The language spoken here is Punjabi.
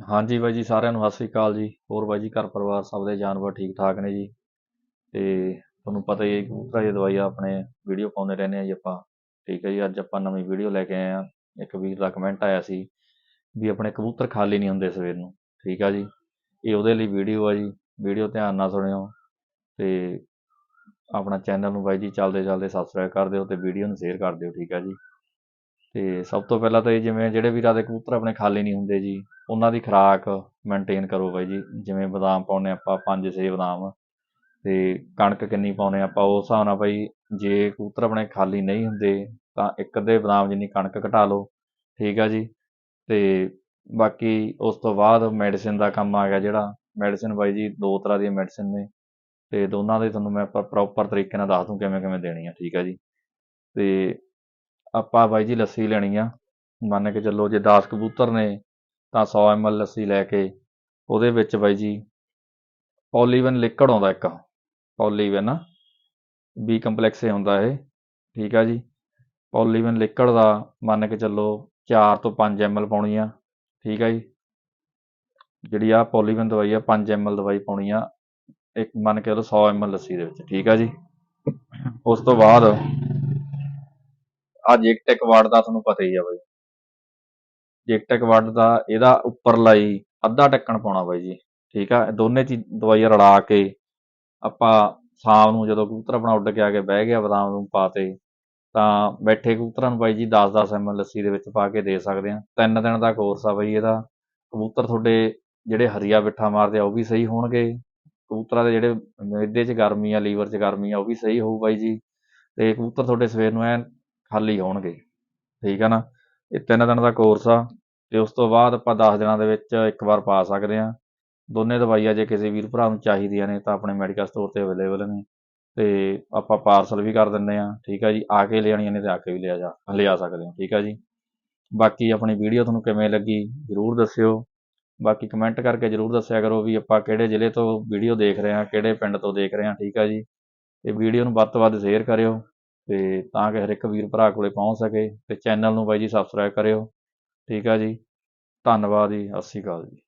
ਹਾਂਜੀ ਬਾਈ ਜੀ, ਸਾਰਿਆਂ ਨੂੰ ਸਤਿ ਸ੍ਰੀ ਅਕਾਲ ਜੀ। ਹੋਰ ਬਾਈ ਜੀ, ਘਰ ਪਰਿਵਾਰ ਸਭ ਦੇ ਜਾਨਵਰ ਠੀਕ ਠਾਕ ਨੇ ਜੀ? ਤੇ ਤੁਹਾਨੂੰ ਪਤਾ ਹੀ ਹੈ ਕਬੂਤਰਾਂ ਦੀ ਦਵਾਈ ਆਪਣੇ ਵੀਡੀਓ ਪਾਉਂਦੇ ਰਹਿੰਦੇ ਆ ਜੀ ਆਪਾਂ। ਠੀਕ ਹੈ ਜੀ, ਅੱਜ ਆਪਾਂ ਨਵੀਂ ਵੀਡੀਓ ਲੈ ਕੇ ਆਏ ਆ ਇੱਕ ਵੀਰ ਦਾ ਕਮੈਂਟ ਆਇਆ ਸੀ ਵੀ ਆਪਣੇ ਕਬੂਤਰ ਖਾਲੀ ਨਹੀਂ ਹੁੰਦੇ ਸਵੇਰ ਨੂੰ। ਠੀਕ ਆ ਜੀ? ਇਹ ਉਹਦੇ ਲਈ ਵੀਡੀਓ ਆ ਜੀ। ਵੀਡੀਓ ਧਿਆਨ ਨਾਲ ਸੁਣਿਓ। ਤੇ ਆਪਣਾ ਚੈਨਲ ਨੂੰ ਬਾਈ ਜੀ ਚੱਲਦੇ ਚੱਲਦੇ ਸਬਸਕ੍ਰਾਈਬ ਕਰ ਦਿਓ ਤੇ ਵੀਡੀਓ ਨੂੰ ਸ਼ੇਅਰ ਕਰ ਦਿਓ। ਠੀਕ ਆ ਜੀ? ਤੇ ਸਭ ਤੋਂ ਪਹਿਲਾਂ ਤਾਂ ਇਹ ਜਿਵੇਂ ਜਿਹੜੇ ਵੀਰਾਂ ਦੇ ਕਬੂਤਰ ਆਪਣੇ ਖਾਲੀ ਨਹੀਂ ਹੁੰਦੇ ਜੀ, ਉਹਨਾਂ ਦੀ ਖੁਰਾਕ ਮੇਨਟੇਨ ਕਰੋ ਬਾਈ ਜੀ, ਜਿਵੇਂ ਬਦਾਮ ਪਾਉਨੇ ਆਪਾਂ 5-6 ਬਦਾਮ ਤੇ ਕਣਕ ਕਿੰਨੀ ਪਾਉਨੇ ਆਪਾਂ, ਉਸ ਹਿਸਾਬ ਨਾਲ ਬਾਈ ਜੇ ਕਬੂਤਰ ਆਪਣੇ ਖਾਲੀ ਨਹੀਂ ਹੁੰਦੇ ਤਾਂ ਇੱਕ ਅੱਧੇ ਬਦਾਮ ਜਿੰਨੀ ਕਣਕ ਘਟਾ ਲਓ, ਠੀਕ ਆ ਜੀ। ਤੇ ਬਾਕੀ ਉਸ ਤੋਂ ਬਾਅਦ ਮੈਡੀਸਿਨ ਦਾ ਕੰਮ ਆ ਗਿਆ ਜਿਹੜਾ ਮੈਡੀਸਿਨ ਬਾਈ ਜੀ ਦੋ ਤਰ੍ਹਾਂ ਦੀਆਂ ਮੈਡੀਸਿਨ ਨੇ ਤੇ ਦੋਨਾਂ ਦੇ ਤੁਹਾਨੂੰ ਮੈਂ ਪ੍ਰੋਪਰ ਤਰੀਕੇ ਨਾਲ ਦੱਸ ਦੂੰ ਕਿਵੇਂ ਕਿਵੇਂ ਦੇਣੀ ਆ, ਠੀਕ ਆ ਜੀ। ਤੇ ਆਪਾਂ ਬਾਈ ਜੀ ਲੱਸੀ ਲੈਣੀ ਆ। ਮੰਨ ਕੇ ਚੱਲੋ ਜੇ 10 ਕਬੂਤਰ ਨੇ, ਤਾਂ 100 ml ਲੱਸੀ ਲੈ ਕੇ, ਉਹਦੇ ਵਿੱਚ ਬਾਈ ਜੀ ਪੋਲੀਵਨ ਲਿਕਵਿਡ ਆਉਂਦਾ ਇੱਕ। ਪੋਲੀਵਨ ਬੀ ਕੰਪਲੈਕਸ ਹੀ ਹੁੰਦਾ ਇਹ, ਠੀਕ ਆ ਜੀ। ਪੋਲੀਵਨ ਲਿਕਵਿਡ ਦਾ ਮੰਨ ਕੇ ਚੱਲੋ 4 ਤੋਂ 5 ml ਪਾਉਣੀ ਆ, ਠੀਕ ਆ ਜੀ। ਜਿਹੜੀ ਆ ਪੋਲੀਵਨ ਦਵਾਈ ਆ 5 ml ਦਵਾਈ ਪਾਉਣੀ ਆ, ਇੱਕ ਮੰਨ ਕੇ ਚੱਲੋ 100 ml ਲੱਸੀ ਦੇ ਵਿੱਚ, ਠੀਕ ਆ ਜੀ। ਉਸ ਤੋਂ ਬਾਅਦ ਆ ਜੇਕਟਿਕ ਵਾਰਡ ਦਾ ਤੁਹਾਨੂੰ ਪਤਾ ਹੀ ਆ ਬਾਈ। ਜੇਕਟਿਕ ਵਾਰਡ ਦਾ ਇਹਦਾ ਉੱਪਰਲਾ ਹੀ ਅੱਧਾ ਟੱਕਣ ਪਾਉਣਾ ਬਾਈ ਜੀ, ਠੀਕ ਆ? ਦੋਨੇ ਚੀਜ਼ ਦਵਾਈਆਂ ਰਲਾ ਕੇ ਆਪਾਂ ਸ਼ਾਮ ਨੂੰ ਜਦੋਂ ਕਬੂਤਰ ਆਪਣਾ ਉੱਡ ਕੇ ਆ ਕੇ ਬਹਿ ਗਿਆ, ਬਦਾਮ ਨੂੰ ਪਾਤੇ ਤਾਂ ਬੈਠੇ ਕਬੂਤਰਾਂ ਨੂੰ ਬਾਈ ਜੀ 10-10 ml ਲੱਸੀ ਦੇ ਵਿੱਚ ਪਾ ਕੇ ਦੇ ਸਕਦੇ ਆ। ਤਿੰਨ ਦਿਨ ਦਾ ਕੋਰਸ ਆ ਬਾਈ ਇਹਦਾ। ਕਬੂਤਰ ਤੁਹਾਡੇ ਜਿਹੜੇ ਹਰੀਆ ਬਿੱਠਾ ਮਾਰਦੇ ਆ, ਉਹ ਵੀ ਸਹੀ ਹੋਣਗੇ। ਕਬੂਤਰਾਂ ਦੇ ਜਿਹੜੇ ਮਿਹਦੇ 'ਚ ਗਰਮੀ ਆ, ਲੀਵਰ 'ਚ ਗਰਮੀ ਆ, ਉਹ ਵੀ ਸਹੀ ਹੋਊ ਬਾਈ ਜੀ। ਤੇ ਕਬੂਤਰ ਤੁਹਾਡੇ ਸਵੇਰ ਨੂੰ ਐਨ ਖਾਲੀ ਹੋਣਗੇ। ਠੀਕ ਆ ਨਾ? ਇਹ ਤਿੰਨ ਦਿਨ ਦਾ ਕੋਰਸ ਆ ਤੇ ਉਸ ਤੋਂ ਬਾਅਦ ਆਪਾਂ 10 ਦਿਨਾਂ ਦੇ ਵਿੱਚ ਇੱਕ ਵਾਰ ਪਾ ਸਕਦੇ ਆ ਦੋਨੇ ਦਵਾਈਆਂ ਜੇ ਕਿਸੇ ਵੀਰ ਭਰਾ ਨੂੰ ਚਾਹੀਦੀਆਂ ਨੇ ਤਾਂ ਆਪਣੇ ਮੈਡੀਕਲ ਸਟੋਰ ਤੇ ਅਵੇਲੇਬਲ ਨੇ ਤੇ ਆਪਾਂ ਪਾਰਸਲ ਵੀ ਕਰ ਦਿੰਦੇ ਆ ਠੀਕ ਆ ਜੀ? ਆ ਕੇ ਲੈਣੀਆਂ ਨੇ ਤੇ ਆ ਕੇ ਵੀ ਲਿਆ ਜਾ, ਲਿਆ ਸਕਦੇ ਹੋ। ਠੀਕ ਆ ਜੀ? ਬਾਕੀ ਆਪਣੀ ਵੀਡੀਓ ਤੁਹਾਨੂੰ ਕਿਵੇਂ ਲੱਗੀ ਜਰੂਰ ਦੱਸਿਓ। ਬਾਕੀ ਕਮੈਂਟ ਕਰਕੇ ਜਰੂਰ ਦੱਸਿਆ ਕਰੋ ਵੀ ਆਪਾਂ ਕਿਹੜੇ ਜ਼ਿਲ੍ਹੇ ਤੋਂ ਵੀਡੀਓ ਦੇਖ ਰਹੇ ਆ ਕਿਹੜੇ ਪਿੰਡ ਤੋਂ ਦੇਖ ਰਹੇ ਆ ਠੀਕ ਆ ਜੀ? ਤੇ ਵੀਡੀਓ ਨੂੰ ਵੱਧ ਤੋਂ ਵੱਧ ਸ਼ੇਅਰ ਕਰਿਓ। ਤੇ ਤਾਂ ਕਿ ਹਰ ਇੱਕ ਵੀਰ ਭਰਾ ਕੋਲੇ ਪਹੁੰਚ ਸਕੇ ਤੇ ਚੈਨਲ ਨੂੰ ਬਾਈ ਜੀ ਸਬਸਕ੍ਰਾਈਬ ਕਰਿਓ। ਠੀਕ ਆ ਜੀ। ਧੰਨਵਾਦ ਜੀ। ਸਤਿ ਸ਼੍ਰੀ ਅਕਾਲ ਜੀ।